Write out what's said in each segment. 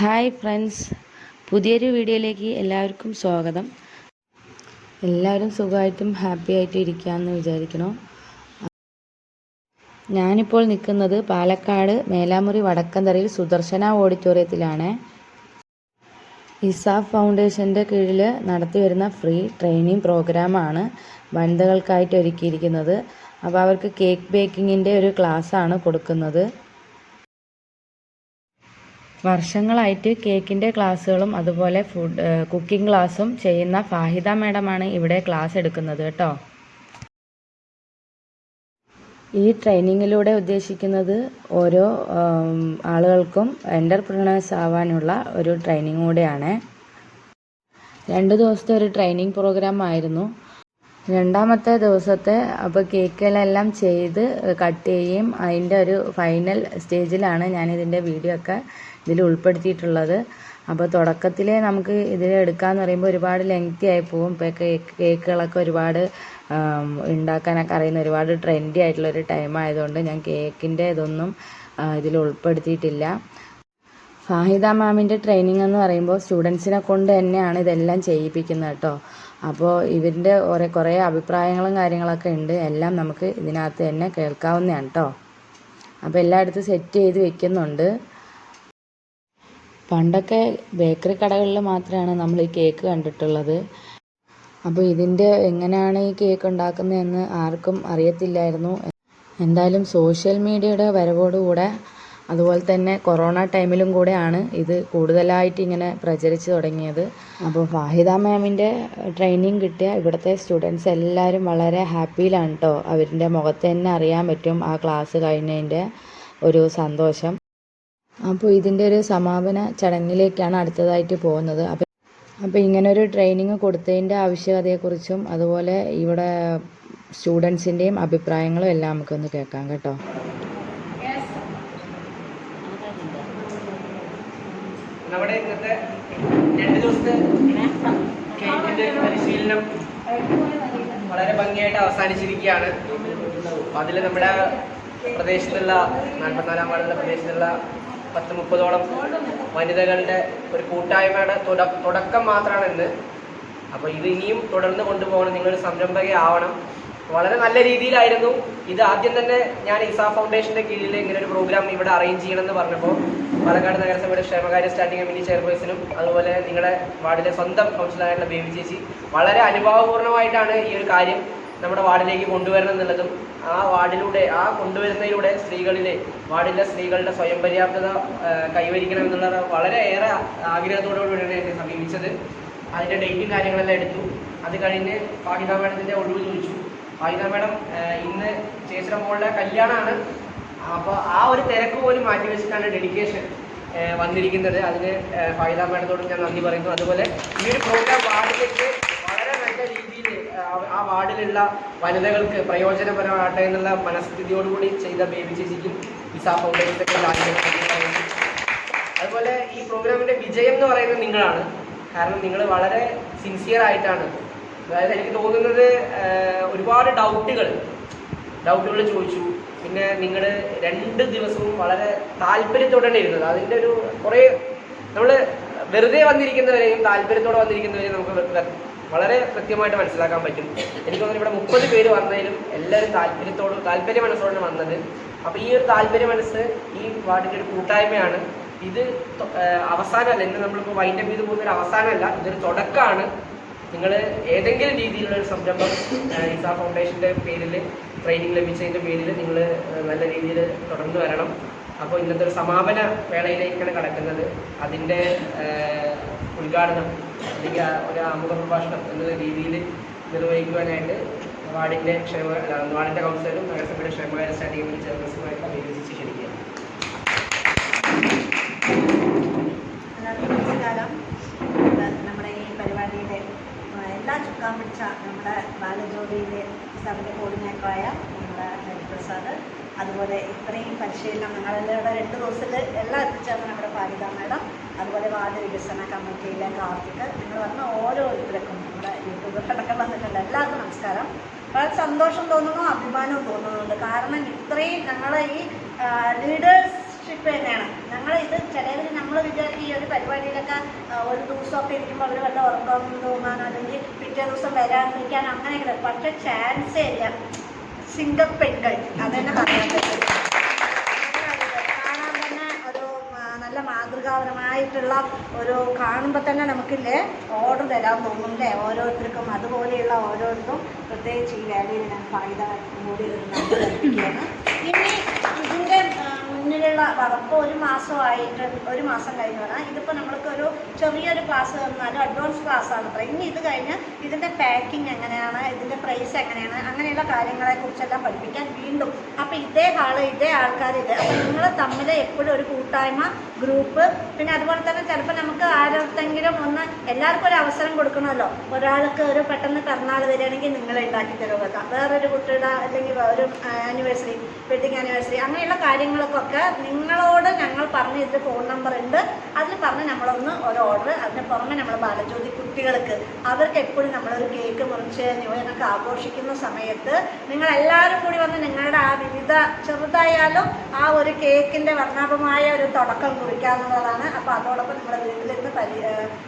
Hi friends. പുതിയൊരു വീഡിയോയിലേക്ക് എല്ലാവർക്കും സ്വാഗതം. എല്ലാവരും സുഖമായിട്ടും ഹാപ്പി ആയിട്ടും ഇരിക്കാമെന്ന് വിചാരിക്കണു ഞാനിപ്പോൾ നിൽക്കുന്നത് പാലക്കാട് മേലാമുറി വടക്കന്തറയിൽ സുദർശന ഓഡിറ്റോറിയത്തിലാണ്. ഇസാഫ് ഫൗണ്ടേഷന്റെ കീഴിൽ നടത്തി വരുന്ന ഫ്രീ ട്രെയിനിങ് പ്രോഗ്രാമാണ് വനിതകൾക്കായിട്ട് ഒരുക്കിയിരിക്കുന്നത്. അപ്പോൾ അവർക്ക് കേക്ക് ബേക്കിങ്ങിന്റെ ഒരു ക്ലാസ്സാണ് കൊടുക്കുന്നത്. വർഷങ്ങളായിട്ട് കേക്കിന്റെ ക്ലാസ്സുകളും അതുപോലെ ഫുഡ് കുക്കിംഗ് ക്ലാസ്സും ചെയ്യുന്ന ഫാഹിദ മാഡമാണ് ഇവിടെ ക്ലാസ് എടുക്കുന്നത് കേട്ടോ. ഈ ട്രെയിനിങ്ങിലൂടെ ഉദ്ദേശിക്കുന്നത് ഓരോ ആളുകൾക്കും എന്റർപ്രണേഴ്സ് ആവാനുള്ള ഒരു ട്രെയിനിങ് കൂടെയാണ്. രണ്ട് ദിവസത്തെ ഒരു ട്രെയിനിങ് പ്രോഗ്രാം ആയിരുന്നു. രണ്ടാമത്തെ ദിവസത്തെ അപ്പോൾ കേക്കുകളെല്ലാം ചെയ്ത് കട്ട് ചെയ്യുകയും അതിന്റെ ഒരു ഫൈനൽ സ്റ്റേജിലാണ് ഞാനിതിന്റെ വീഡിയോ ഒക്കെ ഇതിൽ ഉൾപ്പെടുത്തിയിട്ടുള്ളത്. അപ്പോൾ തുടക്കത്തിലേ നമുക്ക് ഇതിൽ എടുക്കാന്ന് പറയുമ്പോൾ ഒരുപാട് ലെങ്തി ആയി പോകും ഇപ്പോൾ കേക്ക് കേക്കുകളൊക്കെ ഒരുപാട് ഉണ്ടാക്കാനൊക്കെ അറിയുന്ന ഒരുപാട് ട്രെൻഡി ആയിട്ടുള്ള ഒരു ടൈം ആയതുകൊണ്ട് ഞാൻ കേക്കിന്റെ ഇതൊന്നും ഇതിൽ ഉൾപ്പെടുത്തിയിട്ടില്ല. ഫാഹിദ മാമിന്റെ ട്രെയിനിങ് എന്ന് പറയുമ്പോൾ സ്റ്റുഡൻസിനെ കൊണ്ട് തന്നെയാണ് ഇതെല്ലാം ചെയ്യിപ്പിക്കുന്നത് കേട്ടോ അപ്പോൾ ഇവരുടെ ഓരോ കുറേ അഭിപ്രായങ്ങളും കാര്യങ്ങളൊക്കെ ഉണ്ട്. എല്ലാം നമുക്ക് ഇതിനകത്ത് തന്നെ കേൾക്കാവുന്നതാണ് കേട്ടോ അപ്പോൾ എല്ലായിടത്തും സെറ്റ് ചെയ്ത് വെക്കുന്നുണ്ട്. പണ്ടൊക്കെ ബേക്കറി കടകളിൽ മാത്രമാണ് നമ്മൾ ഈ കേക്ക് കണ്ടിട്ടുള്ളത്. അപ്പോൾ ഇതിന്റെ എങ്ങനെയാണ് ഈ കേക്ക് ഉണ്ടാക്കുന്നതെന്ന് ആർക്കും അറിയത്തില്ലായിരുന്നു. എന്തായാലും സോഷ്യൽ മീഡിയയുടെ വരവോടുകൂടെ അതുപോലെ തന്നെ കൊറോണ ടൈമിലും കൂടെയാണ് ഇത് കൂടുതലായിട്ട് ഇങ്ങനെ പ്രചരിച്ചു തുടങ്ങിയത്. അപ്പോൾ ഫാഹിദ മാമിന്റെ ട്രെയിനിങ് കിട്ടിയ ഇവിടുത്തെ സ്റ്റുഡൻസ് എല്ലാവരും വളരെ ഹാപ്പിയിലാണ് കേട്ടോ. അവരുടെ മുഖത്ത് തന്നെ അറിയാൻ പറ്റും ആ ക്ലാസ് കഴിഞ്ഞതിന്റെ ഒരു സന്തോഷം. അപ്പോൾ ഇതിന്റെ ഒരു സമാപന ചടങ്ങിലേക്കാണ് അടുത്തതായിട്ട് പോകുന്നത്. അപ്പോൾ അപ്പോൾ ഇങ്ങനൊരു ട്രെയിനിങ് കൊടുത്തതിന്റെ ആവശ്യകതയെക്കുറിച്ചും അതുപോലെ ഇവിടെ സ്റ്റുഡൻസിന്റെയും അഭിപ്രായങ്ങളും എല്ലാം നമുക്കൊന്ന് കേൾക്കാം കേട്ടോ. നമ്മുടെ ഇന്നത്തെ രണ്ട് ദിവസത്തെ കേക്കിന്റെ പരിശീലനം വളരെ ഭംഗിയായിട്ട് അവസാനിച്ചിരിക്കുകയാണ്. അതിൽ നമ്മുടെ പ്രദേശത്തുള്ള നാൽപ്പത്തിനാലാം വാർഡിലുള്ള പ്രദേശത്തുള്ള പത്ത് മുപ്പതോളം വനിതകളുടെ ഒരു കൂട്ടായ്മയുടെ തുടക്കം മാത്രമാണ് ഇന്ന് അപ്പോൾ ഇത് ഇനിയും തുടർന്ന് കൊണ്ടുപോകണം നിങ്ങളൊരു സംരംഭകയാവണം. വളരെ നല്ല രീതിയിലായിരുന്നു. ഇത് ആദ്യം തന്നെ ഞാൻ ഇസാ ഫൗണ്ടേഷന്റെ കീഴിൽ ഇങ്ങനെ ഒരു പ്രോഗ്രാം ഇവിടെ അറേഞ്ച് ചെയ്യണമെന്ന് പറഞ്ഞപ്പോൾ പാലക്കാട് നഗരസഭയുടെ ക്ഷേമകാര്യ സ്റ്റാൻഡിംഗ് കമ്മിറ്റി ചെയർപേഴ്സണും അതുപോലെ നിങ്ങളുടെ വാർഡിലെ സ്വന്തം കൗൺസിലറായിട്ടുള്ള ബേബി ചേച്ചി വളരെ അനുഭവപൂർണമായിട്ടാണ് ഈ ഒരു കാര്യം നമ്മുടെ വാർഡിലേക്ക് കൊണ്ടുവരണം എന്നുള്ളതും ആ വാർഡിലൂടെ ആ കൊണ്ടുവരുന്നതിലൂടെ സ്ത്രീകളിലെ വാർഡിലെ സ്ത്രീകളുടെ സ്വയം പര്യാപ്തത കൈവരിക്കണം എന്നുള്ള വളരെ ഏറെ ആഗ്രഹത്തോടുകൂടിയാണ് എന്നെ സമീപിച്ചത്. അതിന്റെ ഡേറ്റും കാര്യങ്ങളെല്ലാം എടുത്തു. അത് കഴിഞ്ഞ് ഫാഹിദ മാഡത്തിന്റെ ഒഴിവ് ചോദിച്ചു. ഫാഹിദ മാഡം ഇന്ന് ചേച്ചിയുടെ മോളുടെ കല്യാണമാണ്. അപ്പോൾ ആ ഒരു തിരക്ക് പോലും മാറ്റി വെച്ചിട്ടാണ് ഡെഡിക്കേഷൻ വന്നിരിക്കുന്നത്. അതിന് ഫാഹിദ മാഡത്തോട് ഞാൻ നന്ദി പറയുന്നു. അതുപോലെ ഈ ഒരു പ്രോഗ്രാം വാർഡിലേക്ക് ആ വാർഡിലുള്ള വനിതകൾക്ക് പ്രയോജനപരമാകട്ടെ എന്നുള്ള മനസ്ഥിതിയോടുകൂടി ചെയ്ത ബേബി ചേച്ചിക്കും ഇസാ ഫൗണ്ടേഷൻ അതുപോലെ ഈ പ്രോഗ്രാമിന്റെ വിജയം എന്ന് പറയുന്നത് നിങ്ങളാണ്. കാരണം നിങ്ങൾ വളരെ സിൻസിയർ ആയിട്ടാണ്. അതായത് എനിക്ക് തോന്നുന്നത് ഒരുപാട് ഡൗട്ടുകൾ ഡൗട്ടുകൾ ചോദിച്ചു. പിന്നെ നിങ്ങൾ രണ്ട് ദിവസവും വളരെ താല്പര്യത്തോടെയാണ് ഇരുന്നത്. അതിന്റെ ഒരു കുറേ നമ്മൾ വെറുതെ വന്നിരിക്കുന്നവരെയും താല്പര്യത്തോടെ വന്നിരിക്കുന്നവരെയും നമുക്ക് വളരെ കൃത്യമായിട്ട് മനസ്സിലാക്കാൻ പറ്റും. എനിക്ക് തോന്നുന്നു ഇവിടെ മുപ്പത് പേര് വന്നതിലും എല്ലാവരും താല്പര്യത്തോട് താല്പര്യ മനസ്സോടാണ് വന്നത്. അപ്പോൾ ഈ ഒരു താല്പര്യ മനസ്സ് ഈ വാർഡിന്റെ ഒരു കൂട്ടായ്മയാണ്. ഇത് അവസാനമല്ല ഇന്ന് നമ്മളിപ്പോൾ വൈൻഡപ്പ് ചെയ്ത് പോകുന്ന ഒരു അവസാനമല്ല ഇതൊരു തുടക്കമാണ്. നിങ്ങൾ ഏതെങ്കിലും രീതിയിലുള്ള സംരംഭം ഇസ ഫൗണ്ടേഷന്റെ പേരിൽ ട്രെയിനിങ് ലഭിച്ചതിന്റെ പേരിൽ നിങ്ങൾ നല്ല രീതിയിൽ തുടർന്ന് വരണം. അപ്പോൾ ഇന്നത്തെ ഒരു സമാപന വേളയിലേക്കാണ് കടക്കുന്നത്. അതിന്റെ ഉദ്ഘാടനം അല്ലെങ്കിൽ ഒരു ആമുഖ പ്രഭാഷണം എന്ന രീതിയിൽ നിർവഹിക്കുവാനായിട്ട് വാർഡിന്റെ ക്ഷേമ വാർഡിന്റെ കൗൺസിലറും നഗരസഭയുടെ ക്ഷേമകാര്യ സ്റ്റാൻഡിംഗ് കമ്മിറ്റി അഭിനന്ദിച്ച് ക്ഷണിക്കുകയാണ് നമ്മുടെ ഈ പരിപാടിയുടെ എല്ലാ ചുക്കാൻ പിടിച്ച നമ്മുടെ ബാലജ്യോതിയിലെ സഭയുടെ കോർഡിനേറ്ററായ നമ്മുടെ ഹരിപ്രസാദ്. അതുപോലെ ഇത്രയും പരിശീലനം നിങ്ങളെല്ലാവരുടെ രണ്ട് ദിവസത്തിൽ എല്ലാം എത്തിച്ചേർന്ന നമ്മുടെ പാലിത മാഡം. അതുപോലെ വാർഡ് വികസന കമ്മിറ്റിയിലെ കാർത്തിക്. നിങ്ങൾ വന്ന ഓരോരുത്തർക്കും നമ്മുടെ യൂട്യൂബറിലൊക്കെ വന്നിട്ടുണ്ട്. എല്ലാവർക്കും നമസ്കാരം. വളരെ സന്തോഷം തോന്നുന്നു അഭിമാനവും തോന്നുന്നുണ്ട്. കാരണം ഇത്രയും ഞങ്ങളെ ഈ ലീഡേഴ്സ് ഷിപ്പ് തന്നെയാണ്. ഞങ്ങൾ ഇത് ചിലവർ നമ്മൾ വിചാരിക്കും ഈ ഒരു പരിപാടിയിലൊക്കെ ഒരു ദിവസമൊക്കെ ഇരിക്കുമ്പോൾ അവർ വല്ല ഉറക്കം തോന്നാനോ അല്ലെങ്കിൽ പിറ്റേ ദിവസം വരാതിരിക്കാൻ അങ്ങനെയൊക്കെ പക്ഷെ ചാൻസേ ഇല്ല. സിംഗപ്പെൺകൾ അതന്നെ പറയാൻ പറ്റും. കാണാൻ തന്നെ ഒരു നല്ല മാതൃകാപരമായിട്ടുള്ള ഒരു കാണുമ്പോൾ തന്നെ നമുക്കില്ലേ ഓർഡർ തരാൻ തോന്നും അല്ലേ ഓരോരുത്തർക്കും അതുപോലെയുള്ള ഓരോരുത്തരും പ്രത്യേകിച്ച് ഈ വേലയിൽ ഞാൻ ഫായിദ കൂടി ഒരു ഇനി മുന്നിലുള്ള വറപ്പ് ഒരു മാസമായിട്ട് ഒരു മാസം കഴിഞ്ഞ് വരാം ഇതിപ്പോൾ നമ്മൾക്ക് ഒരു ചെറിയൊരു ക്ലാസ് തന്നാലും അഡ്വാൻസ് ക്ലാസ് ആണ് അത്ര. ഇനി ഇത് കഴിഞ്ഞ് ഇതിന്റെ പാക്കിംഗ് എങ്ങനെയാണ് ഇതിന്റെ പ്രൈസ് എങ്ങനെയാണ് അങ്ങനെയുള്ള കാര്യങ്ങളെ കുറിച്ചെല്ലാം പഠിപ്പിക്കാൻ വീണ്ടും. അപ്പോൾ ഇതേ ആൾ ഇതേ ആൾക്കാർ ഇത്. അപ്പോൾ നിങ്ങൾ തമ്മിൽ എപ്പോഴും ഒരു കൂട്ടായ്മ ഗ്രൂപ്പ് പിന്നെ അതുപോലെ തന്നെ ചിലപ്പോൾ നമുക്ക് ആരോടെങ്കിലും ഒന്ന് എല്ലാവർക്കും ഒരു അവസരം കൊടുക്കണമല്ലോ. ഒരാൾക്ക് ഒരു പെട്ടെന്ന് പിറന്നാൾ വരികയാണെങ്കിൽ നിങ്ങൾ ഉണ്ടാക്കി തരുക വേറൊരു കുട്ടിയുടെ അല്ലെങ്കിൽ ഒരു ആനിവേഴ്സറി വെഡിങ് ആനിവേഴ്സറി അങ്ങനെയുള്ള കാര്യങ്ങൾക്കൊക്കെ നിങ്ങളോട് ഞങ്ങൾ പറഞ്ഞ ഇതിൽ ഫോൺ നമ്പർ ഉണ്ട്. അതിൽ പറഞ്ഞ് നമ്മളൊന്ന് ഒരു ഓർഡർ അതിന് പുറമെ നമ്മൾ ബാലജ്യോതി കുട്ടികൾക്ക്. അവർക്ക് എപ്പോഴും നമ്മളൊരു കേക്ക് മുറിച്ച് ന്യൂ ആഘോഷിക്കുന്ന സമയത്ത് നിങ്ങൾ എല്ലാവരും കൂടി വന്ന് നിങ്ങളുടെ ആ വിവിധ ചെറുതായാലും ആ ഒരു കേക്കിന്റെ വർണാഭമായ ഒരു തുടക്കം കുറിക്കാന്നുള്ളതാണ് അപ്പോൾ അതോടൊപ്പം നിങ്ങളുടെ വീട്ടിലിരുന്ന് പരി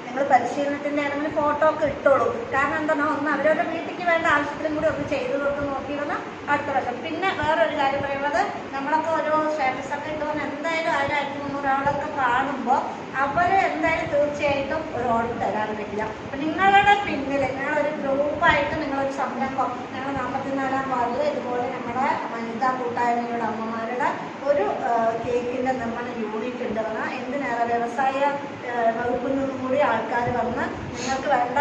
നിങ്ങൾ പരിശീലനത്തിന്റെ ആണെങ്കിൽ ഫോട്ടോ ഒക്കെ ഇട്ടോളൂ. കാരണം എന്താണോ ഒന്ന് അവരവരുടെ വീട്ടിലേക്ക് വേണ്ട ആവശ്യത്തിലും കൂടി ഒന്ന് ചെയ്തു കൊടുത്ത് നോക്കിയിരുന്ന അടുത്ത വർഷം. പിന്നെ വേറൊരു കാര്യം പറയുന്നത് നമ്മളൊക്കെ ഓരോ സ്റ്റാറ്റസ് ഇട്ടുകൊണ്ട് എന്തായാലും ആയിരം ആയിരത്തി മുന്നൂറ് ആളൊക്കെ കാണുമ്പോൾ അവർ എന്തായാലും തീർച്ചയായിട്ടും ഒരു ഓർഡർ തരാൻ പറ്റില്ല. അപ്പം നിങ്ങളുടെ പിന്നിൽ നിങ്ങളൊരു ഗ്രൂപ്പായിട്ട് നിങ്ങളൊരു സംരംഭം ഞങ്ങൾ നാൽപ്പത്തിനാലാം വാർഡിൽ ഇതുപോലെ നമ്മുടെ വനിതാ കൂട്ടായ്മയുടെ അമ്മമാരുടെ ഒരു കേക്കിന്റെ നിർമ്മാണ യൂണിറ്റ് ഉണ്ട്. പറഞ്ഞാൽ എന്തിനേറെ വ്യവസായ വകുപ്പിൽ നിന്നും കൂടി ആൾക്കാർ വന്ന് നിങ്ങൾക്ക് വേണ്ട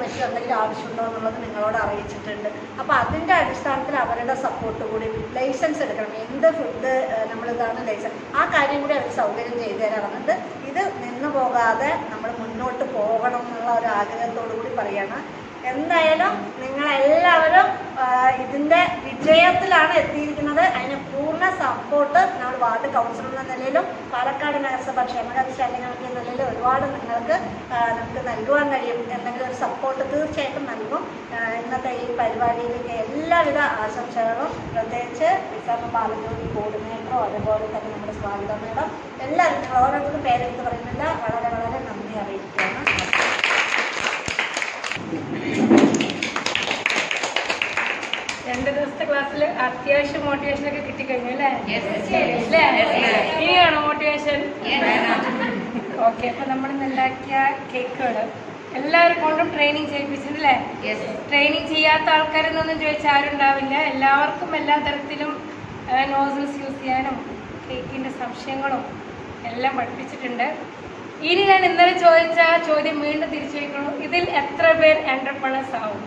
മറ്റു എന്തെങ്കിലും ആവശ്യമുണ്ടോ എന്നുള്ളത് നിങ്ങളോട് അറിയിച്ചിട്ടുണ്ട്. അപ്പോൾ അതിന്റെ അടിസ്ഥാനത്തിൽ അവരുടെ സപ്പോർട്ട് കൂടി ലൈസൻസ് എടുക്കണം. എന്ത് ഫുഡ് നമ്മളിതാണ് ലൈസൻസ് ആ കാര്യം കൂടി അവർ സൗകര്യം ചെയ്തു തരാറുണ്ട്. ഇത് നിന്നു പോകാതെ നമ്മൾ മുന്നോട്ട് പോകണം എന്നുള്ള ഒരു ആഗ്രഹത്തോടു കൂടി പറയണം എന്തായാലും നിങ്ങളെല്ലാവരും ഇതിന്റെ വിജയത്തിലാണ് എത്തിയിരിക്കുന്നത്. അതിന് പൂർണ സപ്പോർട്ട് നമ്മൾ വാർഡ് കൗൺസിലർ എന്ന നിലയിലും പാലക്കാട് നഗരസഭ ക്ഷേമകാര്യ എന്ന നിലയിൽ ഒരുപാട് നിങ്ങൾക്ക് നമുക്ക് നൽകുവാൻ കഴിയും. എന്തെങ്കിലും ഒരു സപ്പോർട്ട് തീർച്ചയായിട്ടും നൽകും. ഇന്നത്തെ ഈ പരിപാടിയിലേക്ക് എല്ലാവിധ ആശംസകളും പ്രത്യേകിച്ച് വിശാഖ പാലക്കാട് കോർഡിനേറ്ററോ അതുപോലെ തന്നെ നമ്മുടെ സ്വാഗത മേഡം എല്ലാവരും ഓരോരുത്തരും പേരെടുത്ത് പറയുന്നില്ല. വളരെ വളരെ നന്ദി അറിയിക്കുകയാണ് രണ്ട് ദിവസത്തെ ക്ലാസ്സിൽ അത്യാവശ്യം മോട്ടിവേഷൻ ഒക്കെ കിട്ടിക്കഴിഞ്ഞു അല്ലേ. ഇനിയാണോ മോട്ടിവേഷൻ. ഓക്കെ അപ്പൊ നമ്മൾ ഉണ്ടാക്കിയ കേക്കുകൾ എല്ലാവരും കൊണ്ടും ട്രെയിനിങ് ചെയ്യിപ്പിച്ചിട്ടില്ലേ ട്രെയിനിങ് ചെയ്യാത്ത ആൾക്കാരെന്നൊന്നും ചോദിച്ചാൽ ആരും ഉണ്ടാവില്ല. എല്ലാവർക്കും എല്ലാ തരത്തിലും നോസൽസ് യൂസ് ചെയ്യാനും കേക്കിന്റെ സംശയങ്ങളും എല്ലാം പഠിപ്പിച്ചിട്ടുണ്ട്. ഇനി ഞാൻ ഇന്നലെ ചോദിച്ച ചോദ്യം വീണ്ടും തിരിച്ചു ചോദിക്കണം ഇതിൽ എത്ര പേർ എന്റർപ്രണേഴ്സ് ആവും?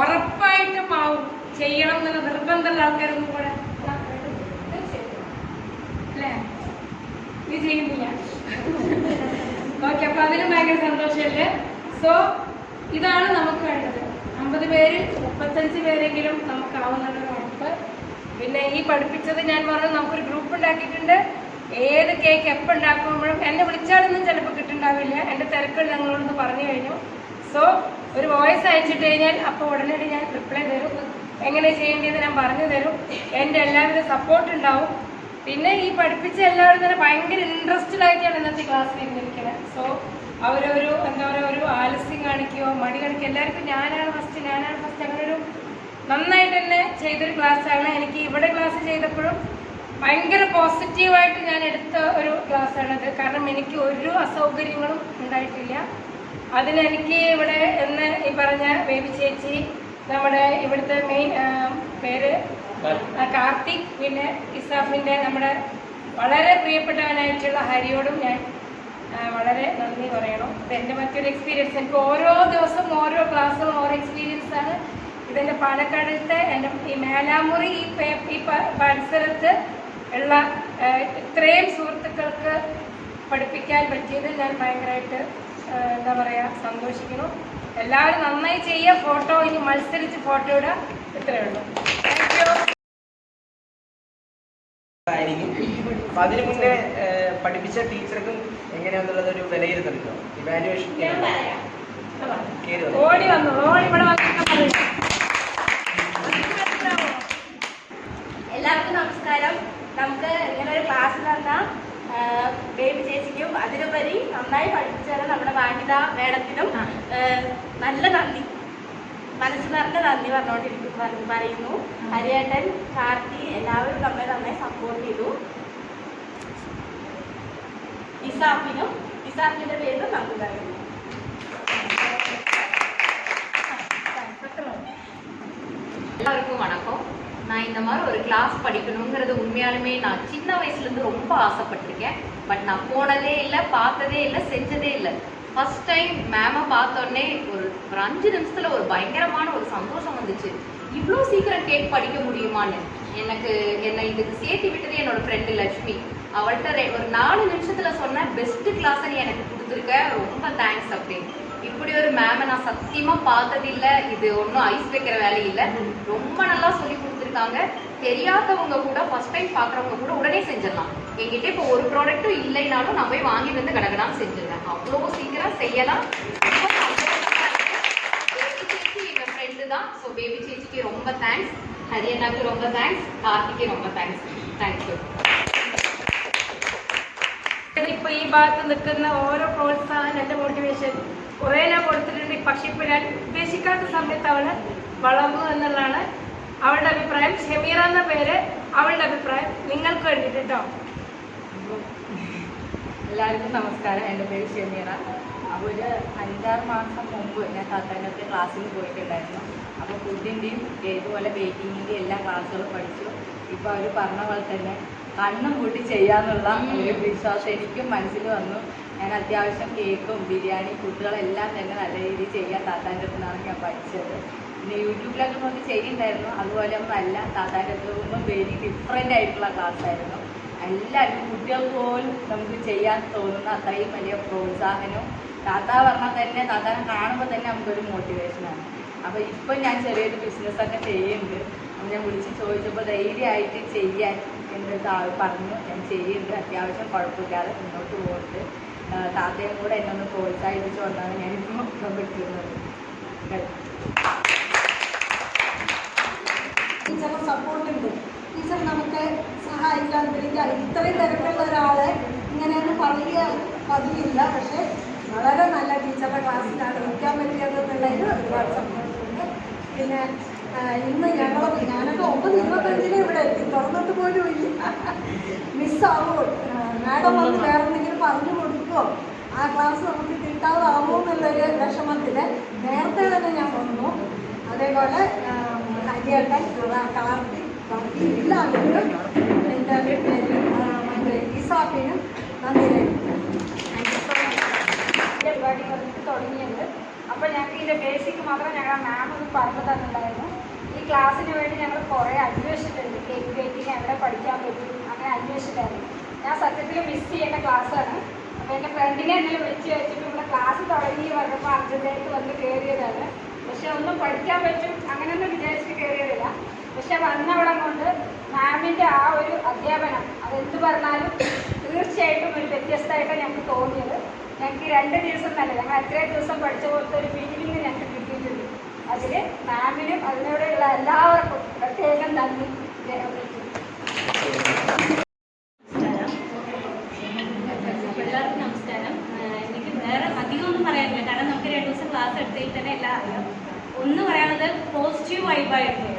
ഉറപ്പായിട്ടും ആവും. ചെയ്യണം എന്നുള്ള നിർബന്ധമുള്ള ആൾക്കാരൊന്നും കൂടെ. അല്ലേ? ചെയ്യുന്നില്ല. ഓക്കെ അപ്പൊ അതിനും ഭയങ്കര സന്തോഷമല്ലേ സോ ഇതാണ് നമുക്ക് വേണ്ടത്. അമ്പത് പേര് മുപ്പത്തഞ്ച് പേരെങ്കിലും നമുക്ക് നമുക്കാവുന്നുള്ളൊരു ഉറപ്പ്. പിന്നെ ഈ പഠിപ്പിച്ചത് ഞാൻ പറഞ്ഞു നമുക്കൊരു ഗ്രൂപ്പ് ഉണ്ടാക്കിയിട്ടുണ്ട്. ഏത് കേക്ക് എപ്പോൾ ഉണ്ടാക്കുമ്പോഴും എന്നെ വിളിച്ചാലൊന്നും ചിലപ്പോൾ കിട്ടുന്നുണ്ടാവില്ല. എന്റെ തിരക്കുകൾ ഞങ്ങളോടൊന്ന് പറഞ്ഞു കഴിഞ്ഞു. സോ ഒരു വോയിസ് അയച്ചിട്ട് കഴിഞ്ഞാൽ അപ്പോൾ ഉടനടി ഞാൻ റിപ്ലൈ തരും. എങ്ങനെ ചെയ്യേണ്ടതെന്ന് ഞാൻ പറഞ്ഞു തരും. എന്റെ എല്ലാവരും സപ്പോർട്ട് ഉണ്ടാവും. പിന്നെ ഈ പഠിപ്പിച്ച എല്ലാവരും തന്നെ ഭയങ്കര ഇൻട്രസ്റ്റഡ് ആയിട്ടാണ് ഇന്നത്തെ ക്ലാസ്സിൽ ഇരുന്നിരിക്കുന്നത് സോ അവരൊരു എന്താ പറയുക ഒരു ആലസ്യം കാണിക്കുകയോ മടി കാണിക്കുകയോ എല്ലാവർക്കും ഞാനാണ് ഫസ്റ്റ് ഞാനാണ് ഫസ്റ്റ് അങ്ങനെ ഒരു നന്നായിട്ട് തന്നെ ചെയ്തൊരു ക്ലാസ്സാണ് എനിക്ക് ഇവിടെ ക്ലാസ് ചെയ്തപ്പോഴും ഭയങ്കര പോസിറ്റീവായിട്ട് ഞാൻ എടുത്ത ഒരു ക്ലാസ്സാണത് കാരണം എനിക്ക് ഒരു അസൗകര്യങ്ങളും ഉണ്ടായിട്ടില്ല. അതിന് എനിക്ക് ഇവിടെ എന്ന് ഈ പറഞ്ഞ ബേബി ചേച്ചി നമ്മുടെ ഇവിടുത്തെ മെയിൻ പേര് കാർത്തിക് പിന്നെ ഇസാഫിന്റെ നമ്മുടെ വളരെ പ്രിയപ്പെട്ടവനായിട്ടുള്ള ഹരിയോടും ഞാൻ വളരെ നന്ദി പറയണം. ഇത് എന്റെ മറ്റൊരു എക്സ്പീരിയൻസ് എനിക്ക് ഓരോ ദിവസവും ഓരോ ക്ലാസ്സും ഓരോ എക്സ്പീരിയൻസ് ആണ്. ഇതെന്റെ പാലക്കാടത്തെ എന്റെ ഈ മേലാമുറി ഈ പരിസരത്ത് ഉള്ള ഇത്രയും സുഹൃത്തുക്കൾക്ക് പഠിപ്പിക്കാൻ പറ്റിയത് ഞാൻ ഭയങ്കരമായിട്ട് എന്താ പറയുക സന്തോഷിക്കുന്നു. എല്ലാവരും നന്നായി ചെയ്യുക ഫോട്ടോ ഇനി മത്സരിച്ച് ഫോട്ടോ ഇടുക ഇത്രയേ ഉള്ളൂ. ആയിരിക്കും. അപ്പൊ അതിനു മുന്നേ പഠിപ്പിച്ച ടീച്ചർക്കും എങ്ങനെയാന്നുള്ളത് ഒരു വിലയിരുത്തലുണ്ടോ? ഇവാലുവേഷൻ. ഓടി വന്നു. ഓടി ഇവിടെ എല്ലാവർക്കും നമസ്കാരം. നമുക്ക് ഇങ്ങനെ ഒരു ക്ലാസ് ബേബി ചേച്ചിക്കും അതിലുപരി നന്നായി പഠിച്ചാൽ നമ്മുടെ വാഹിത മേഡത്തിനും നല്ല നന്ദി മനസ്സ് നിറഞ്ഞ നന്ദി പറഞ്ഞുകൊണ്ടിരിക്കും പറയുന്നു ഹരിയേട്ടൻ കാർത്തി എല്ലാവരും നമ്മളെ നന്നായി സപ്പോർട്ട് ചെയ്തു ഇസാഫിനും ഇസാഫിന്റെ പേരും നമുക്ക് പറയുന്നു എല്ലാവർക്കും വണക്കം நான் இந்த மாதிரி ஒரு கிளாஸ் படிக்கணுங்கிறது உண்மையாலுமே நான் சின்ன வயசுலேருந்து ரொம்ப ஆசைப்பட்டிருக்கேன். பட் நான் போனதே இல்லை பார்த்ததே இல்லை செஞ்சதே இல்லை. ஃபஸ்ட் டைம் மேமை பார்த்தோன்னே ஒரு ஒரு அஞ்சு நிமிஷத்தில் ஒரு பயங்கரமான ஒரு சந்தோஷம் வந்துச்சு. இவ்வளோ சீக்கிரம் கேக் படிக்க முடியுமான்னு. எனக்கு என்னை இதுக்கு சேர்த்து விட்டது என்னோட ஃப்ரெண்டு லக்ஷ்மி அவள்கிட்ட ஒரு நாலு நிமிஷத்தில் சொன்ன பெஸ்ட் கிளாஸை நீ எனக்கு கொடுத்துருக்க. ரொம்ப தேங்க்ஸ் அப்படின்னு. இப்படி ஒரு மேமை நான் சத்தியமாக பார்த்ததில்ல. இது ஒன்றும் ஐஸ் வைக்கிற வேலை இல்லை ரொம்ப நல்லா சொல்லி கொடுத்துருக்காங்க தெரியாதவங்க கூட ஃபர்ஸ்ட் டைம் பார்க்குறவங்க கூட உடனே செஞ்சிடலாம் என்கிட்ட இப்போ ஒரு ப்ராடக்ட்டும் இல்லைனாலும் நான் போய் வாங்கிட்டு வந்து கடகடான்னு செஞ்சிருவேன் அவ்வளோ சீக்கிரம் செய்யலாம் ரொம்ப சந்தோஷமா இருக்கு. பேபி சேச்சி எங்க ஃப்ரெண்டு தான் ஸோ பேபி சேச்சிக்கு ரொம்ப தேங்க்ஸ் ஹரியண்ணாக்கு ரொம்ப தேங்க்ஸ் கார்த்திக்கு ரொம்ப தேங்க்ஸ் தேங்க்யூ ഇപ്പൊ ഈ ഭാഗത്ത് നിൽക്കുന്ന ഓരോ പ്രോത്സാഹനം എന്റെ മോട്ടിവേഷൻ കുറെ ഞാൻ കൊടുത്തിട്ടുണ്ട് പക്ഷെ ഇപ്പൊ ഞാൻ ഉദ്ദേശിക്കാത്ത സമയത്ത് അവള് വളർന്നു എന്നുള്ളതാണ് അവളുടെ അഭിപ്രായം ഷമീറ എന്ന പേര് അവളുടെ അഭിപ്രായം നിങ്ങൾക്ക് വേണ്ടിയിട്ട് കേട്ടോ എല്ലാവർക്കും നമസ്കാരം. എന്റെ പേര് ഷമീറ. അപ്പോൾ ഒരു അഞ്ചാറ് മാസം മുമ്പ് ഞാൻ താത്താന്റെ ക്ലാസ്സിൽ പോയിട്ടുണ്ടായിരുന്നു. അപ്പോൾ ഫുഡിന്റെയും ഇതുപോലെ ബേക്കിങ്ങിന്റെയും എല്ലാ ക്ലാസ്സുകളും പഠിച്ചു. ഇപ്പോൾ അവർ പറഞ്ഞ പോലെ തന്നെ കണ്ണും കൂട്ടി ചെയ്യാമെന്നുള്ള ഒരു വിശ്വാസം എനിക്കും മനസ്സിൽ വന്നു. ഞാൻ അത്യാവശ്യം കേക്കും ബിരിയാണി ഫുഡുകളെല്ലാം തന്നെ നല്ല രീതിയിൽ ചെയ്യാൻ താത്താന്റെ അടുത്ത് നിന്നാണ് ഞാൻ പഠിച്ചത്. പിന്നെ യൂട്യൂബിലൊക്കെ നോക്കി ചെയ്യുന്നുണ്ടായിരുന്നു അതുപോലെ ഒന്നല്ല നിന്നും വെരി ഡിഫറെന്റ് ആയിട്ടുള്ള ക്ലാസ് ആയിരുന്നു. എല്ലാവരും കുട്ടികൾ പോലും നമുക്ക് ചെയ്യാൻ തോന്നുന്ന അത്രയും വലിയ പ്രോത്സാഹനവും താത്ത പറഞ്ഞാൽ തന്നെ താത്താനെ കാണുമ്പോൾ തന്നെ നമുക്കൊരു മോട്ടിവേഷനാണ് അപ്പോൾ ഇപ്പം ഞാൻ ചെറിയൊരു ബിസിനസ്സൊക്കെ ചെയ്യുന്നുണ്ട്. അപ്പോൾ ഞാൻ വിളിച്ച് ചോദിച്ചപ്പോൾ ധൈര്യമായിട്ട് ചെയ്യാൻ എന്റെ പറഞ്ഞു. ഞാൻ ചെയ്യുന്നുണ്ട്. അത്യാവശ്യം കുഴപ്പമില്ലാതെ മുന്നോട്ട് പോകുന്നുണ്ട്. താത്തയും കൂടെ എന്നെ ഒന്ന് പ്രോത്സാഹിപ്പിച്ച് കൊണ്ടാണ് ഞാനിപ്പോൾ പറ്റുന്നത് ടീച്ചറുടെ സപ്പോർട്ട് ഉണ്ട്. ടീച്ചർ നമുക്ക് സഹായിക്കാൻ വിളിക്കാൻ ഇത്രയും തിരക്കുള്ള ഒരാളെ ഇങ്ങനെയൊന്നും പറയുക പതിവില്ല. പക്ഷേ വളരെ നല്ല ടീച്ചറുടെ ക്ലാസ്സിലാണ് നിൽക്കാൻ പറ്റിയത് എന്നുള്ളതിന് ഒരുപാട് പിന്നെ ഇന്ന് ഞങ്ങൾ ഞാനൊക്കെ ഒമ്പത് ഇരുപത്തഞ്ചിന് ഇവിടെ എത്തി. തുറന്നിട്ട് പോലും ഇല്ല. മിസ്സാവോ മാഡം വന്ന് വേറെ എന്തെങ്കിലും പറഞ്ഞു കൊടുക്കുമോ ആ ക്ലാസ് നമുക്ക് കിട്ടാതാവോ എന്നുള്ളൊരു വിഷമത്തിൽ നേരത്തെ തന്നെ ഞാൻ വന്നു. അതേപോലെ ഹരിയേട്ടൻ കാർത്തി ബാക്കി എല്ലാവരും എന്റെ പേരിൽ ആ, മറ്റേ ഇസാഫിനും നന്ദി പരിപാടി വന്നിട്ട് തുടങ്ങിയത് അപ്പോൾ ഞങ്ങൾക്ക് ഇതിന്റെ ബേസിക് മാത്രം ഞങ്ങൾ മാം ഒന്ന് പറഞ്ഞു തന്നിട്ടുണ്ടായിരുന്നു. ഈ ക്ലാസ്സിന് വേണ്ടി ഞങ്ങൾ കുറേ അന്വേഷിച്ചിട്ടുണ്ട്. കേക്ക് ബേക്കിങ് എവിടെ പഠിക്കാൻ പറ്റും അങ്ങനെ അന്വേഷിച്ചിട്ടായിരുന്നു ഞാൻ സത്യത്തിൽ മിസ് ചെയ്യേണ്ട ക്ലാസ്സാണ് അപ്പോൾ എന്റെ ഫ്രണ്ടിനെ എന്നെ വിളിച്ച് വെച്ചിട്ട് നമ്മുടെ ക്ലാസ് തുടങ്ങി പറഞ്ഞപ്പോൾ അർജന്റായിട്ട് വന്ന് കയറിയതാണ് പക്ഷെ ഒന്നും പഠിക്കാൻ പറ്റും അങ്ങനെയൊന്നും വിചാരിച്ചിട്ട് കയറിയതില്ല പക്ഷെ വന്നവിടെ കൊണ്ട് മാമിന്റെ ആ ഒരു അധ്യാപനം അതെന്ത് പറഞ്ഞാലും തീർച്ചയായിട്ടും ഒരു വ്യത്യസ്തമായിട്ടാണ് ഞങ്ങൾക്ക് തോന്നിയത്. ഞങ്ങൾക്ക് രണ്ട് ദിവസം തന്നെ ഞങ്ങൾ അത്രയും ദിവസം പഠിച്ച പോലത്തെ ഒരു ഫീലിംഗ് ഞങ്ങൾക്ക് കിട്ടിയിട്ടുണ്ട്. അതിൽ മാമിനും അതിനോടെയുള്ള എല്ലാവർക്കും പ്രത്യേകം നന്ദി. രേഖപ്പെടുത്തുന്നു അപ്പോൾ എല്ലാവർക്കും നമസ്കാരം ആഹ് എനിക്ക് വേറെ അധികമൊന്നും പറയാനില്ല കാരണം നമുക്ക് രണ്ട് ദിവസം ക്ലാസ് എടുത്തതിൽ തന്നെ എല്ലാം അറിയാം. ഒന്ന് പറയാനുള്ളത് പോസിറ്റീവ് വൈബായിരുന്നു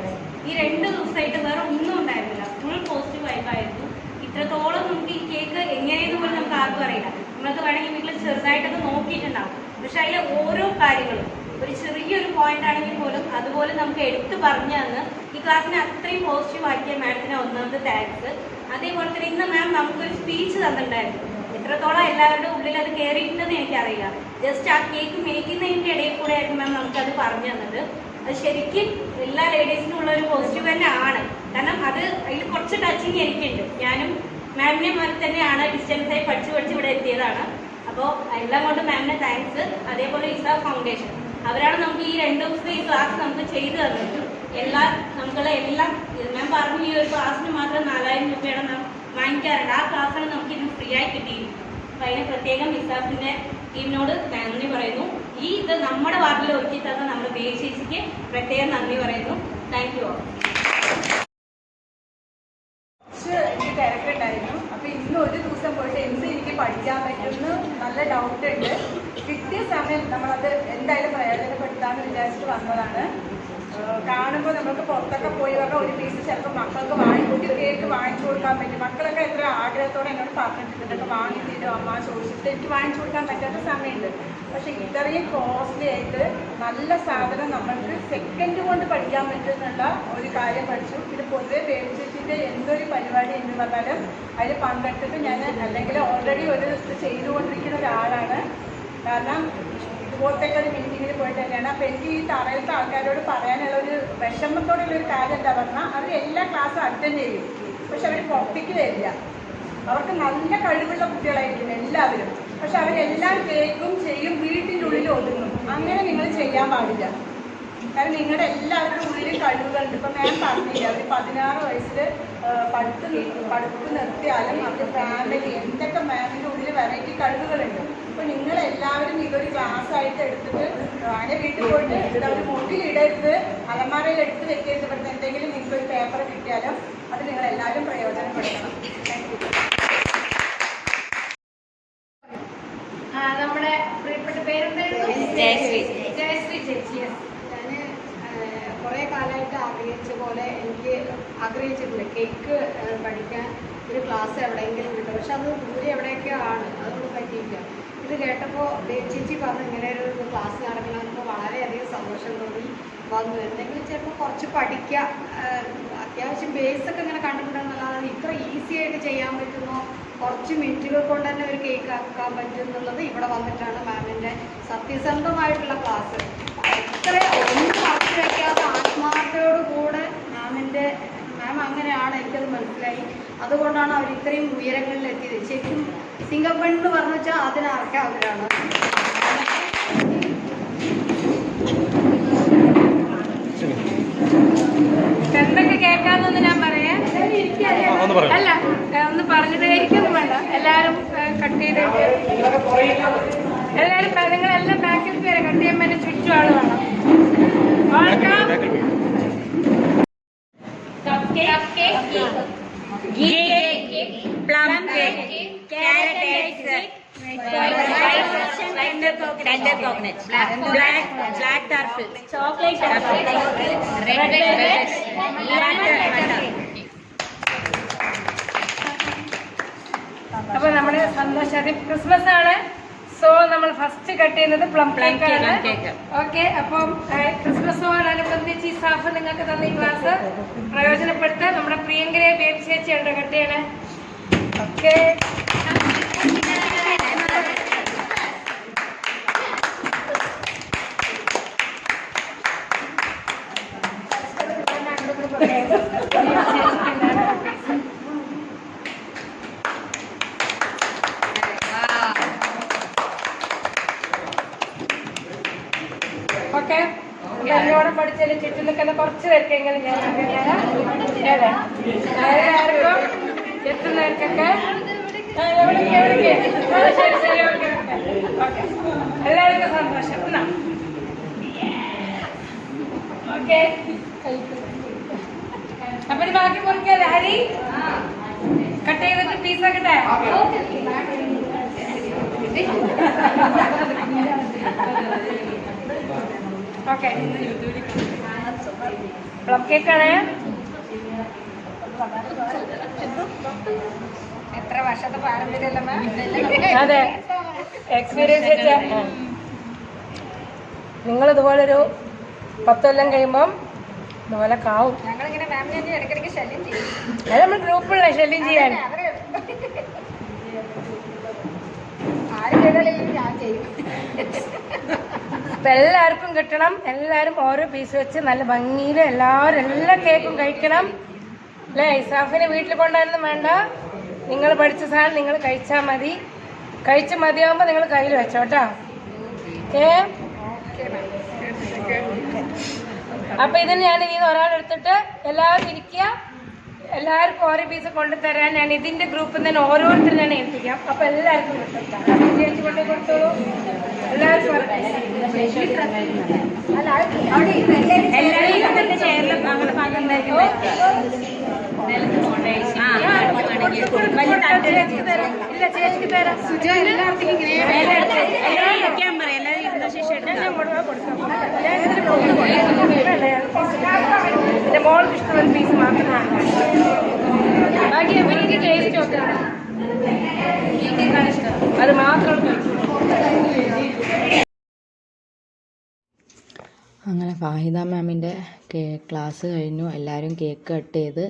ഈ രണ്ട് ദിവസമായിട്ട് വേറെ ഒന്നും ഉണ്ടായിരുന്നില്ല. ഫുൾ പോസിറ്റീവ് വൈബായിരുന്നു ഇത്രത്തോളം നമുക്ക് ഈ കേക്ക് എങ്ങനെയെന്ന് പോലും നമുക്ക് ആർക്കും അറിയില്ല. നമുക്ക് വേണമെങ്കിൽ വീട്ടിൽ ചെറുതായിട്ടൊക്കെ നോക്കിയിട്ടുണ്ടാവും. പക്ഷെ അതിലെ ഓരോ കാര്യങ്ങളും ഒരു ചെറിയൊരു പോയിന്റ് ആണെങ്കിൽ പോലും അതുപോലെ നമുക്ക് എടുത്തു പറഞ്ഞു തന്ന് ഈ ക്ലാസ്സിനെ അത്രയും പോസിറ്റീവ് ആക്കിയ മാഡത്തിന് ഒന്നാമത് താങ്ക്സ് അതേപോലെ തന്നെ ഇന്ന് മാം നമുക്കൊരു സ്പീച്ച് തന്നിട്ടുണ്ടായിരുന്നു. എത്രത്തോളം എല്ലാവരുടെ ഉള്ളിൽ അത് കയറിയിട്ടുണ്ടെന്ന് എനിക്കറിയില്ല. ജസ്റ്റ് ആ കേക്ക് മേക്കുന്നതിന്റെ ഇടയിൽ കൂടെ ആയിരുന്നു മാം നമുക്കത് പറഞ്ഞു തന്നത്. അത് ശരിക്കും എല്ലാ ലേഡീസിനും ഉള്ള ഒരു പോസിറ്റീവ് തന്നെ ആണ്. കാരണം അത് അതിൽ കുറച്ച് ടച്ചിങ് എനിക്കുണ്ട്. ഞാനും മാമിനെ പോലെ തന്നെയാണ് ഡിസ്റ്റൻസ് ആയി പഠിച്ച് പഠിച്ച് ഇവിടെ എത്തിയതാണ്. അപ്പോൾ എല്ലാം കൊണ്ട് മാമിന് താങ്ക്സ് അതേപോലെ ഇസ ഫൗണ്ടേഷൻ അവരാണ് നമുക്ക് ഈ രണ്ട് ദിവസത്തെ ഈ ക്ലാസ് നമുക്ക് ചെയ്തു തന്നത്. എല്ലാ നമുക്കുള്ള എല്ലാം മാം പറഞ്ഞു ഈ ഒരു ക്ലാസ്സിന് മാത്രം നാലായിരം രൂപയാണ് നാം വാങ്ങിക്കാറുണ്ട് ആ ക്ലാസ്സാണ് നമുക്ക് ഇന്ന് ഫ്രീ ആയി കിട്ടിയിരിക്കുന്നത് അപ്പം അതിന് പ്രത്യേകം ഇസാഫിന്റെ ടീമിനോട് നന്ദി പറയുന്നു. ഈ ഇത് നമ്മുടെ വാർഡിൽ ഒരുക്കി തന്ന നമ്മുടെ ദേശീയക്ക് പ്രത്യേകം നന്ദി പറയുന്നു. താങ്ക് യു ഒരു ദിവസം പോയിട്ട് എന്ത് എനിക്ക് പഠിക്കാൻ പറ്റുമെന്ന് നല്ല ഡൗട്ട് ഉണ്ട്. കിട്ടിയ സമയം നമ്മളത് എന്തായാലും പ്രയോജനപ്പെടുത്താമെന്ന് വിചാരിച്ചിട്ട് വന്നതാണ്. കാണുമ്പോൾ നമുക്ക് പുറത്തൊക്കെ പോയി പറഞ്ഞാൽ ഒരു പീസ് ചിലപ്പോൾ മക്കൾക്ക് വാങ്ങിക്കൂട്ടി കേക്ക് വാങ്ങിച്ചു കൊടുക്കാൻ പറ്റും. മക്കളൊക്കെ എത്ര ആഗ്രഹത്തോടെ എന്നോട് പറഞ്ഞിട്ടുണ്ട്. ഇതൊക്കെ വാങ്ങി തരും അമ്മ ചോദിച്ചിട്ട് എനിക്ക് വാങ്ങിച്ചു കൊടുക്കാൻ പറ്റാത്ത സമയമുണ്ട്. പക്ഷെ ഇത്രയും കോസ്റ്റ്ലി ആയിട്ട് നല്ല സാധനം നമ്മൾക്ക് സെക്കൻഡ് കൊണ്ട് പഠിക്കാൻ പറ്റുന്നുള്ള ഒരു കാര്യം പഠിച്ചു. ഇത് പൊതുവെ പേടിച്ചിട്ട് എന്തൊരു പരിപാടി എന്ന് പറഞ്ഞാലും അതിൽ പങ്കെടുത്തിട്ട് ഞാൻ അല്ലെങ്കിൽ ഓൾറെഡി ഒരു ചെയ്തുകൊണ്ടിരിക്കുന്ന ഒരാളാണ്. കാരണം ഇതുപോലത്തേക്ക് ഒരു മീറ്റിങ്ങിൽ പോയിട്ട് തന്നെയാണ്. അപ്പം എനിക്ക് ഈ തറയിലത്തെ ആൾക്കാരോട് പറയാനുള്ള ഒരു വിഷമത്തോടുള്ള ഒരു കാര്യം എന്താ പറഞ്ഞാൽ അവർ എല്ലാ ക്ലാസ്സും അറ്റൻഡ് ചെയ്യും. പക്ഷെ അവർ പുറത്തേക്ക് വരില്ല. അവർക്ക് നല്ല കഴിവുള്ള കുട്ടികളായിരിക്കും എല്ലാവരും. പക്ഷെ അവരെല്ലാം കേൾക്കും ചെയ്യും വീട്ടിന്റെ ഉള്ളിൽ ഒതുങ്ങും. അങ്ങനെ നിങ്ങൾ ചെയ്യാൻ പാടില്ല. കാരണം നിങ്ങളുടെ എല്ലാവരുടെ ഉള്ളിൽ കഴിവുകളുണ്ട്. ഇപ്പം ഞാൻ പറഞ്ഞില്ല അവർ പതിനാറ് വയസ്സിൽ നി- പഠിപ്പ് നിർത്തിയാലും അവരുടെ ഫാമിലി എന്തൊക്കെ മാമിന്റെ ഉള്ളിൽ വെറൈറ്റി കഴിവുകളുണ്ട്. അപ്പോൾ നിങ്ങളെല്ലാവരും ഇതൊരു ക്ലാസ് ആയിട്ട് എടുത്തിട്ട് അങ്ങനെ വീട്ടിൽ പോയിട്ട് ഒരു മുട്ടിൽ ഇടരുത് അലമാരയിൽ എടുത്ത് വെക്കരുത് ഇവിടുത്തെ എന്തെങ്കിലും നിങ്ങൾക്ക് ഒരു പേപ്പർ കിട്ടിയാലും അത് നിങ്ങളെല്ലാവരും പ്രയോജനപ്പെടുത്തണം താങ്ക് യു ആ, നമ്മുടെ പ്രിയപ്പെട്ട പേരെന്തായിരുന്നു ജയശ്രീ. ജയശ്രീ ചേച്ചി ഞാൻ കുറേ കാലമായിട്ട് ആഗ്രഹിച്ച പോലെ എനിക്ക് ആഗ്രഹിച്ചിട്ടുണ്ട്. കേക്ക് പഠിക്കാൻ ഒരു ക്ലാസ് എവിടെയെങ്കിലും കിട്ടും. പക്ഷെ അത് ദൂരെ എവിടെയൊക്കെയോ ആണ് അതൊന്നും പറ്റിയില്ല. ഇത് കേട്ടപ്പോൾ ചേച്ചി പറഞ്ഞു ഇങ്ങനെ ഒരു ക്ലാസ് നടക്കണമെന്ന് വളരെയധികം സന്തോഷം തോന്നി വന്നു. എന്തെങ്കിലും ചിലപ്പോൾ കുറച്ച് പഠിക്കുക അത്യാവശ്യം ബേസൊക്കെ ഇങ്ങനെ കണ്ടിട്ടുണ്ടെന്നല്ലാതെ ഇത്ര ഈസി ആയിട്ട് ചെയ്യാൻ പറ്റുമോ കുറച്ച് മിനിറ്റുകൾ കൊണ്ട് തന്നെ ഒരു കേക്ക് ആക്കാൻ പറ്റും എന്നുള്ളത് ഇവിടെ വന്നിട്ടാണ് മാമിന്റെ സത്യസന്ധമായിട്ടുള്ള ക്ലാസ് എത്ര ഒന്നും മറച്ചു വയ്ക്കാത്ത ആത്മാർത്ഥയോടുകൂടെ മാമിന്റെ മാം അങ്ങനെയാണ് എനിക്കത് മനസ്സിലായി. അതുകൊണ്ടാണ് അവർ ഇത്രയും ഉയരങ്ങളിൽ എത്തിയത്. ശരിക്കും സിംഗപ്പൺ എന്ന് പറഞ്ഞു വെച്ചാൽ അതിനർഹം അവരാണ് എന്തൊക്കെ കേൾക്കാന്നൊന്ന് ഞാൻ പറയാം. അല്ല ഒന്ന് പറഞ്ഞിട്ട് കട്ട് ചെയ്ത് എല്ലാരും പ- നിങ്ങളെല്ലാം ബാക്കിൽ കയറി കട്ട് ചെയ്യുമ്പോൾ എന്റെ ചുറ്റും ആൾ വേണം. ഓൾക്കാം അപ്പൊ നമ്മുടെ സന്തോഷം ക്രിസ്മസ് ആണ്. സോ നമ്മൾ ഫസ്റ്റ് കട്ട് ചെയ്യുന്നത് പ്ലം കേക്ക് ആണ്. ഓക്കെ അപ്പം ക്രിസ്മസോടനുബന്ധിച്ച് ഈ സ്റ്റാഫ് നിങ്ങൾക്ക് തന്ന ഈ ക്ലാസ് പ്രയോജനപ്പെടുത്താൻ നമ്മുടെ പ്രിയങ്കരെ ബേബി ചേച്ചി ഉണ്ട് കട്ട് ചെയ്യണേ ഓക്കെ എന്നോട് പഠിച്ചതിൽ ചുറ്റും നിൽക്കുന്ന കുറച്ച് പേർക്കെങ്കിലും ഞാൻ. ഏതാ? എല്ലാവർക്കും എത്തുന്നവർക്കൊക്കെ എവിടേക്ക്, എവിടേക്ക്? ശരി, ശരി, ഓക്കേ, ഓക്കേ. എല്ലാവർക്കും സന്തോഷം എന്നാ ഓക്കെ അപ്പൊ ബാക്കി മുറിക്കല്ലേ ഹരി കട്ട് ചെയ്തിട്ട് പീസ് ആക്കട്ടെ ഓക്കെ പ്ലം കേക്കാണ് എത്ര വർഷത്തെ പാരമ്പര്യമല്ല അതെ. എക്സ്പീരിയൻസ് വെച്ച നിങ്ങൾ ഇതുപോലൊരു പത്ത് കൊല്ലം കഴിയുമ്പം ഇതുപോലെ കാവും. അത് നമ്മൾ ഗ്രൂപ്പുള്ള ശല്യം ചെയ്യാൻ. ആരും ചെയ്താലും ഞാൻ ചെയ്യും. അപ്പൊ എല്ലാവർക്കും കിട്ടണം. എല്ലാവരും ഓരോ പീസ് വെച്ച് നല്ല ഭംഗിയിൽ എല്ലാവരും എല്ലാ കേക്കും കഴിക്കണം. അല്ലേ? ഇസാഫിന് വീട്ടിൽ കൊണ്ടുവരുന്നു വേണ്ട. നിങ്ങൾ പഠിച്ച സാധനം നിങ്ങൾ കഴിച്ചാൽ മതി. കഴിച്ച് മതിയാകുമ്പോ നിങ്ങൾ കയ്യിൽ വെച്ചോട്ടോ ഏ? അപ്പൊ ഇതിന് ഞാൻ ഇനി ഒരാളെടുത്തിട്ട് എല്ലാവരും ഇരിക്കുക. എല്ലാവർക്കും ഓരോ പീസ് കൊണ്ടുതരാൻ ഞാൻ ഇതിന്റെ ഗ്രൂപ്പിൽ നിന്ന് ഓരോരുത്തരും ഞാൻ ഏൽപ്പിക്കാം. അപ്പൊ എല്ലാവർക്കും കിട്ടും ചേച്ചി കൊണ്ടു കൊടുത്തോളൂ. എല്ലാവർക്കും ഇല്ല ചേച്ചിക്ക് തരാം സുജ എല്ലാവർക്കും ഇങ്ങനെ എന്റെ മോൾക്ക് ഇഷ്ടമുള്ള പീസ് മാത്രമാണ് ബാക്കി എനിക്ക് ടേസ്റ്റ് നോക്കാം അത് മാത്രം അങ്ങനെ ഫാഹിദ മാമിന്റെ ക്ലാസ് കഴിഞ്ഞു. എല്ലാവരും കേക്ക് കട്ട് ചെയ്ത്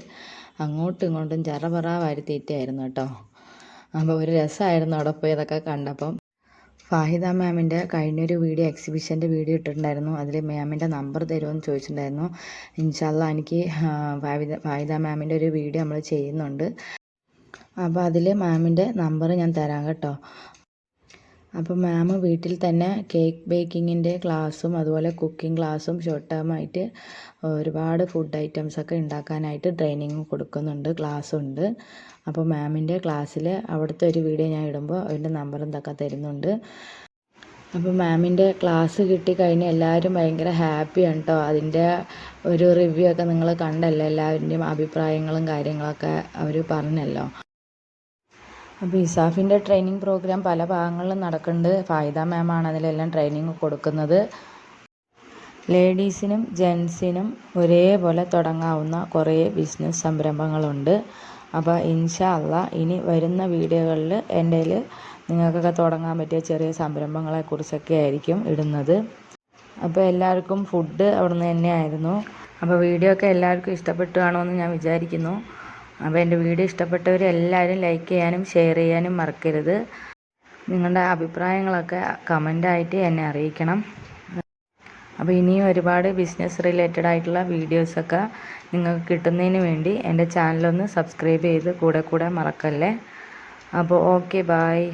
അങ്ങോട്ടും ഇങ്ങോട്ടും ചറപറ വാരിത്തീറ്റായിരുന്നു കേട്ടോ. അപ്പോൾ ഒരു രസമായിരുന്നു അവിടെ പോയി ഇതൊക്കെ കണ്ടപ്പം. ഫാഹിദ മാമിന്റെ കഴിഞ്ഞൊരു വീഡിയോ എക്സിബിഷന്റെ വീഡിയോ ഇട്ടിട്ടുണ്ടായിരുന്നു. അതിൽ മാമിന്റെ നമ്പർ തരുമെന്ന് ചോദിച്ചിട്ടുണ്ടായിരുന്നു. ഇൻഷാല്ല എനിക്ക് ഫാഹിദ ഫാഹിദ മാമിന്റെ ഒരു വീഡിയോ നമ്മൾ ചെയ്യുന്നുണ്ട്. അപ്പോൾ അതിൽ മാമിന്റെ നമ്പർ ഞാൻ തരാം കേട്ടോ. അപ്പോൾ മാം വീട്ടിൽ തന്നെ കേക്ക് ബേക്കിങ്ങിന്റെ ക്ലാസ്സും അതുപോലെ കുക്കിംഗ് ക്ലാസ്സും ഷോർട്ട് ടേം ആയിട്ട് ഒരുപാട് ഫുഡ് ഐറ്റംസ് ഒക്കെ ഉണ്ടാക്കാനായിട്ട് ട്രെയിനിങ് കൊടുക്കുന്നുണ്ട് ക്ലാസ്സും ഉണ്ട്. അപ്പോൾ മാമിന്റെ ക്ലാസ്സിൽ അവിടുത്തെ ഒരു വീഡിയോ ഞാൻ ഇടുമ്പോൾ അതിന്റെ നമ്പറും ഇതൊക്കെ തരുന്നുണ്ട്. അപ്പോൾ മാമിന്റെ ക്ലാസ് കിട്ടിക്കഴിഞ്ഞ് എല്ലാവരും ഭയങ്കര ഹാപ്പിയാണ് കേട്ടോ അതിന്റെ ഒരു റിവ്യൂ ഒക്കെ നിങ്ങൾ കണ്ടല്ലോ. എല്ലാവരുടെയും അഭിപ്രായങ്ങളും കാര്യങ്ങളൊക്കെ അവർ പറഞ്ഞല്ലോ. അപ്പോൾ ഇസാഫിന്റെ ട്രെയിനിങ് പ്രോഗ്രാം പല ഭാഗങ്ങളിലും നടക്കുന്നുണ്ട്. ഫായിദ മാമാണ് അതിലെല്ലാം ട്രെയിനിങ് കൊടുക്കുന്നത്. ലേഡീസിനും ജെൻസിനും ഒരേപോലെ തുടങ്ങാവുന്ന കുറേ ബിസിനസ് സംരംഭങ്ങളുണ്ട്. അപ്പോൾ ഇൻഷാ അള്ളാ ഇനി വരുന്ന വീഡിയോകളിൽ എന്റെ നിങ്ങൾക്കൊക്കെ തുടങ്ങാൻ പറ്റിയ ചെറിയ സംരംഭങ്ങളെക്കുറിച്ചൊക്കെ ആയിരിക്കും ഇടുന്നത്. അപ്പോൾ എല്ലാവർക്കും ഫുഡ് അവിടുന്ന് തന്നെയായിരുന്നു അപ്പോൾ വീഡിയോ ഒക്കെ എല്ലാവർക്കും ഇഷ്ടപ്പെട്ടു കാണുമെന്ന് ഞാൻ വിചാരിക്കുന്നു. അപ്പോൾ എന്റെ വീഡിയോ ഇഷ്ടപ്പെട്ടവർ എല്ലാവരും ലൈക്ക് ചെയ്യാനും ഷെയർ ചെയ്യാനും മറക്കരുത്. നിങ്ങളുടെ അഭിപ്രായങ്ങളൊക്കെ കമന്റായിട്ട് എന്നെ അറിയിക്കണം. അപ്പോൾ ഇനിയും ഒരുപാട് ബിസിനസ് റിലേറ്റഡ് ആയിട്ടുള്ള വീഡിയോസൊക്കെ നിങ്ങൾക്ക് കിട്ടുന്നതിന് വേണ്ടി എന്റെ ചാനലൊന്ന് സബ്സ്ക്രൈബ് ചെയ്ത് കൂടെ കൂടെ മറക്കല്ലേ? അപ്പോൾ ഓക്കെ ബായ്